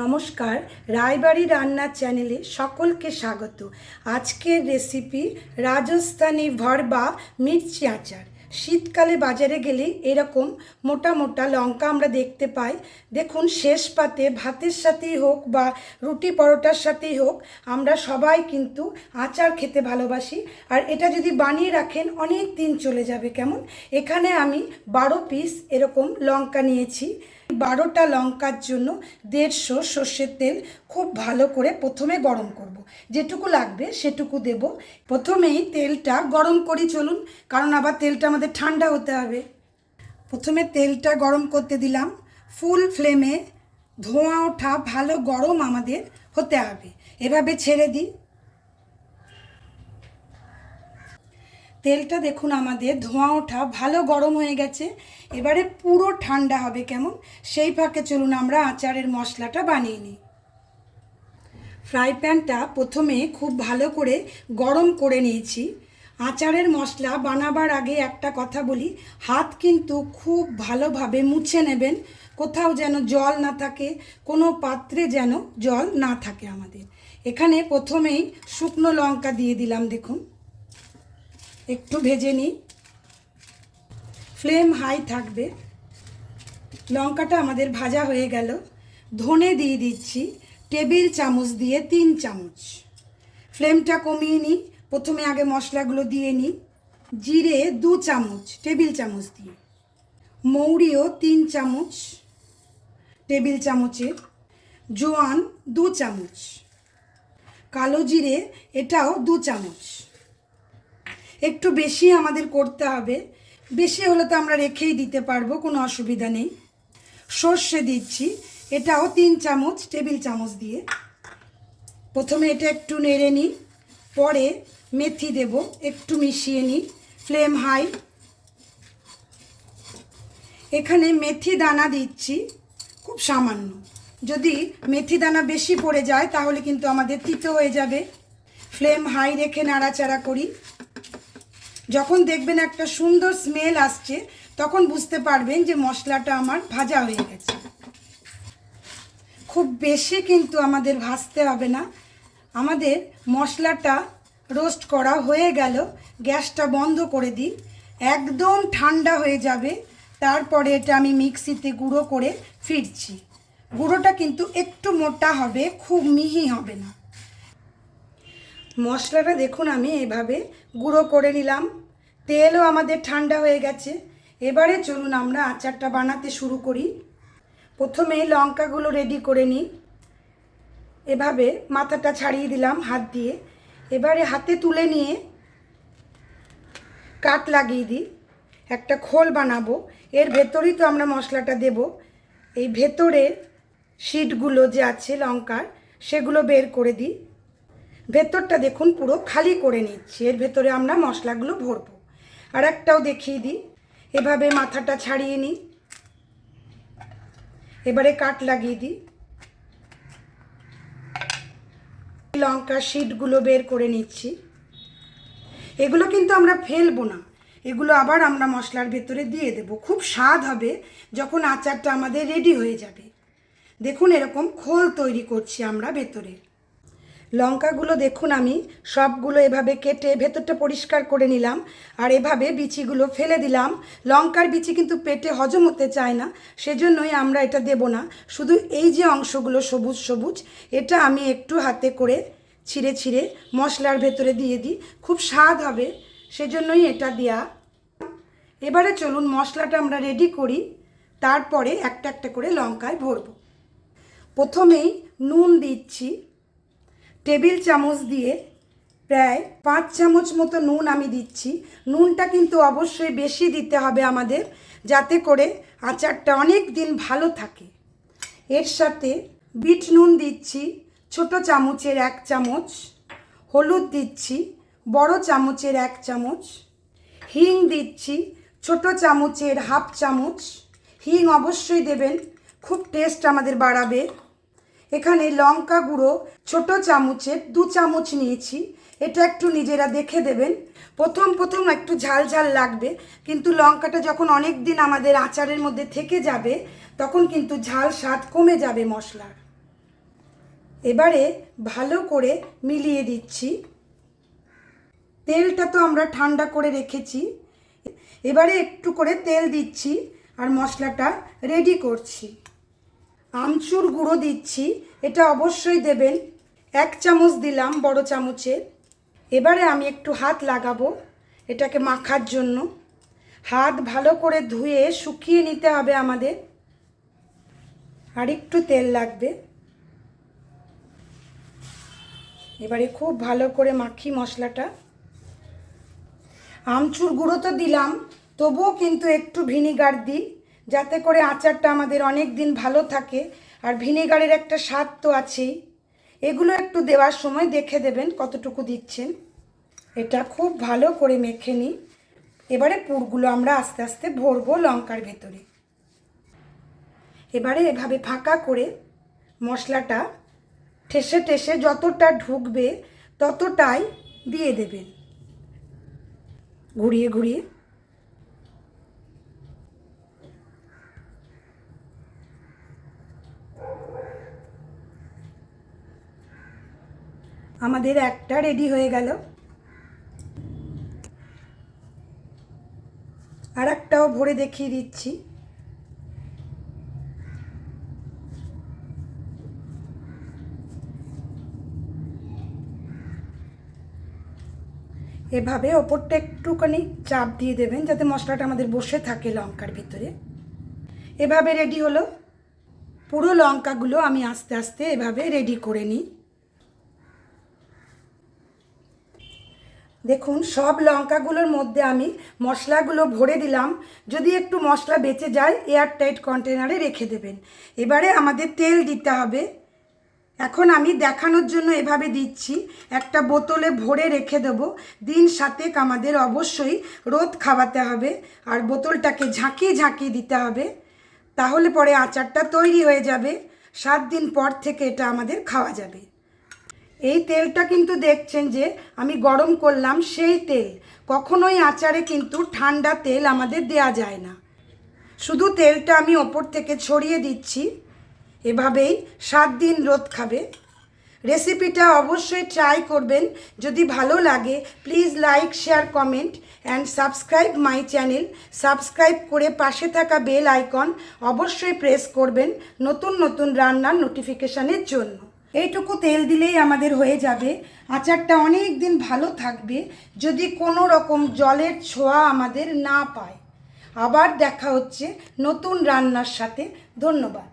নমস্কার, রায়বাড়ি রান্নার চ্যানেলে সকলকে স্বাগত। আজকের রেসিপি রাজস্থানি ভরবা মির্চি আচার। শীতকালে বাজারে গেলে এরকম মোটা মোটা লঙ্কা আমরা দেখতে পাই। দেখুন, শেষ পাতে ভাতের সাথেই হোক বা রুটি পরোটার সাথেই হোক, আমরা সবাই কিন্তু আচার খেতে ভালোবাসি। আর এটা যদি বানিয়ে রাখেন, অনেক দিন চলে যাবে কেমন? এখানে আমি বারো পিস এরকম লঙ্কা নিয়েছি। বারোটা লঙ্কার জন্য দেড়শো সর্ষের তেল খুব ভালো করে প্রথমে গরম করব। যেটুকু লাগবে সেটুকু দেব। প্রথমেই তেলটা গরম করি চলুন, কারণ আবার তেলটা আমাদের ঠান্ডা হতে হবে। প্রথমে তেলটা গরম করতে দিলাম। ফুল ফ্লেমে ধোঁয়া ওঠা ভালো গরম আমাদের হতে হবে। এভাবে ছেড়ে দিই। তেলটা দেখুন আমাদের, ধোঁয়া ওঠা, ভালো গরম হয়ে গেছে। এবারে পুরো ঠান্ডা হবে কেমন? সেই ফাঁকে চলুন আমরা আচারের মশলাটা বানিয়ে নিই। ফ্রাই প্যানটা প্রথমে খুব ভালো করে গরম করে নিয়েছি। আচারের মশলা বানাবার আগে একটা কথা বলি, হাত কিন্তু খুব ভালোভাবে মুছে নেবেন। কোথাও যেন জল না থাকে, কোনো পাত্রে যেন জল না থাকে আমাদের। এখানে প্রথমেই শুকনো লঙ্কা দিয়ে দিলাম, দেখুন। একটু ভেজে নিই। ফ্লেম হাই থাকবে। লঙ্কাটা আমাদের ভাজা হয়ে গেল। ধনে দিয়ে দিচ্ছি টেবিল চামচ দিয়ে তিন চামচ। ফ্লেমটা কমিয়ে নিই। প্রথমে আগে মশলাগুলো দিয়ে নিই। জিরে দু চামচ, টেবিল চামচ দিয়ে। মৌরিও তিন চামচ, টেবিল চামচের। জোয়ান দু চামচ। কালো জিরে এটাও দু চামচ। একটু বেশি আমাদের করতে হবে। বেশি হলে তো আমরা রেখেই দিতে পারব, কোনো অসুবিধা নেই। সর্ষে দিচ্ছি, এটাও তিন চামচ, টেবিল চামচ দিয়ে। প্রথমে এটা একটু নেড়ে নিই, পরে মেথি দেব, একটু মিশিয়ে নিই, ফ্লেম হাই। এখানে মেথি দানা দিচ্ছি, খুব সামান্য। যদি মেথি দানা বেশি পড়ে যায়, তাহলে কিন্তু আমাদের তিতো হয়ে যাবে। ফ্লেম হাই রেখে নাড়াচাড়া করি। যখন দেখবেন একটা সুন্দর স্মেল আসছে, তখন বুঝতে পারবেন যে মশলাটা আমার ভাজা হয়ে গেছে। খুব বেশি কিন্তু আমাদের ভাজতে হবে না। আমাদের মশলাটা রোস্ট করা হয়ে গেল, গ্যাসটা বন্ধ করে দিই। একদম ঠান্ডা হয়ে যাবে, তারপরে এটা আমি মিক্সিতে গুঁড়ো করে ফিরছি। গুঁড়োটা কিন্তু একটু মোটা হবে, খুব মিহি হবে না। মশলাটা দেখুন আমি এভাবে গুঁড়ো করে নিলাম। তেলও আমাদের ঠান্ডা হয়ে গেছে। এবারে চলুন আমরা আচারটা বানাতে শুরু করি। প্রথমে লঙ্কাগুলো রেডি করে নিই। এভাবে মাথাটা ছাড়িয়ে দিলাম হাত দিয়ে। এবারে হাতে তুলে নিয়ে কাট লাগিয়ে দিই। একটা খোল বানাবো। এর ভেতরেই তো আমরা মশলাটা দেব। এই ভেতরে শিটগুলো যে আছে লঙ্কার, সেগুলো বের করে দিই। ভেতরটা দেখুন পুরো খালি করে নিচ্ছি। এর ভেতরে আমরা মশলাগুলো ভরবো। আর একটাও দেখিয়ে দিই। এভাবে মাথাটা ছাড়িয়ে নিই। এবারে কাট লাগিয়ে দিই। লঙ্কার শিটগুলো বের করে নিচ্ছি। এগুলো কিন্তু আমরা ফেলব না। এগুলো আবার আমরা মশলার ভেতরে দিয়ে দেব। খুব স্বাদ হবে যখন আচারটা আমাদের রেডি হয়ে যাবে। দেখুন এরকম খোল তৈরি করছি আমরা ভেতরে। লঙ্কাগুলো দেখুন আমি, সবগুলো এভাবে কেটে ভেতরটা পরিষ্কার করে নিলাম, আর এভাবে বিচিগুলো ফেলে দিলাম। লঙ্কার বিচি কিন্তু পেটে হজম হতে চায় না, সেজন্যই আমরা এটা দেব না। শুধু এই যে অংশগুলো সবুজ সবুজ, এটা আমি একটু হাতে করে ছিঁড়ে ছিঁড়ে মশলার ভেতরে দিয়ে দিই। খুব স্বাদ হবে, সেজন্যই এটা দেয়া। এবারে চলুন মশলাটা আমরা রেডি করি, তারপরে একটা একটা করে লঙ্কায় ভরবো। প্রথমেই নুন দিচ্ছি। টেবিল চামচ দিয়ে প্রায় পাঁচ চামচ মতো নুন আমি দিচ্ছি। নুনটা কিন্তু অবশ্যই বেশি দিতে হবে আমাদের, যাতে করে আচারটা অনেক দিন ভালো থাকে। এর সাথে বিট নুন দিচ্ছি, ছোট চামচের এক চামচ, হলুদ দিচ্ছি, বড় চামচের এক চামচ, হিং দিচ্ছি, ছোট চামচের হাফ চামচ। হিং অবশ্যই দেবেন, খুব টেস্ট আমাদের বাড়াবে। এখানে লঙ্কা গুঁড়ো, ছোট চামচের দু চামচ নিয়েছি। এটা একটু নিজেরা দেখে দেবেন। প্রথম প্রথম একটু ঝাল ঝাল লাগবে, কিন্তু লঙ্কাটা যখন অনেক দিন আমাদের আচারের মধ্যে থেকে যাবে, তখন কিন্তু ঝাল স্বাদ কমে যাবে মশলার। এবারে ভালো করে মিলিয়ে দিচ্ছি। তেলটা তো আমরা ঠান্ডা করে রেখেছি। এবারে একটু করে তেল দিচ্ছি আর মশলাটা রেডি করছি। আমচুর গুঁড়ো দিচ্ছি, এটা অবশ্যই দেবেন। এক চামচ দিলাম বড় চামচের এবারে আমি একটু হাত লাগাবো এটাকে মাখার জন্য। হাত ভালো করে ধুয়ে শুকিয়ে নিতে হবে আমাদের। আর একটু তেল লাগবে। এবারে খুব ভালো করে মাখি মশলাটা। আমচুর গুঁড়ো তো দিলাম, তবুও কিন্তু একটু ভিনিগার দিই। যাতে করে আচারটা আমাদের অনেক দিন ভালো থাকে। আর ভিনেগারের একটা স্বাদ তো আছেই। এগুলো একটু দেওয়ার সময় দেখে দেবেন কতটুকু দিচ্ছেন। এটা খুব ভালো করে মেখে নিই। এবারে পুরগুলো আমরা আস্তে আস্তে ভরবো লঙ্কার ভেতরে। এবারে এভাবে ফাঁকা করে মশলাটা ঠেসে ঠেসে যতটা ঢুকবে ততটাই দিয়ে দেবেন। ঘুরিয়ে ঘুরিয়ে আমাদের একটা রেডি হয়ে গেল। আর একটাও ভরে দেখিয়ে দিচ্ছি। এভাবে ওপরটা একটুখানি চাপ দিয়ে দেবেন, যাতে মশলাটা আমাদের বসে থাকে লঙ্কার ভিতরে। এভাবে রেডি হলো। পুরো লঙ্কাগুলো আমি আস্তে আস্তে এভাবে রেডি করে নিই। দেখুন, সব লঙ্কাগুলোর মধ্যে আমি মশলাগুলো ভরে দিলাম। যদি একটু মশলা বেঁচে যায় এয়ার টাইট কন্টেনারে রেখে দেবেন। এবারে আমাদের তেল দিতে হবে। এখন আমি দেখানোর জন্য এভাবে দিচ্ছি। একটা বোতলে ভরে রেখে দেবো। দিন সাতেক আমাদের অবশ্যই রোদ খাওয়াতে হবে আর বোতলটাকে ঝাঁকিয়ে ঝাঁকিয়ে দিতে হবে। তাহলে পরে আচারটা তৈরি হয়ে যাবে। সাত দিন পর থেকে এটা আমাদের খাওয়া যাবে। এই তেলটা কিন্তু দেখছেন যে আমি গরম করলাম সেই তেল। কখনোই আচারে কিন্তু ঠান্ডা তেল আমাদের দেয়া যায় না। শুধু তেলটা আমি ওপর থেকে ছড়িয়ে দিচ্ছি। এভাবেই সাত দিন রোদ খাবে। রেসিপিটা অবশ্যই ট্রাই করবেন। যদি ভালো লাগে, please like, share, comment and subscribe my channel. Subscribe করে পাশে থাকা বেল আইকন অবশ্যই প্রেস করবেন নতুন নতুন রান্নার নোটিফিকেশানের জন্য। এইটুকু তেল দিলেই আমাদের হয়ে যাবে। আচারটা অনেক দিন ভালো থাকবে, যদি কোনো রকম জলের ছোঁয়া আমাদের না পায়। আবার দেখা হচ্ছে নতুন রান্নার সাথে। ধন্যবাদ।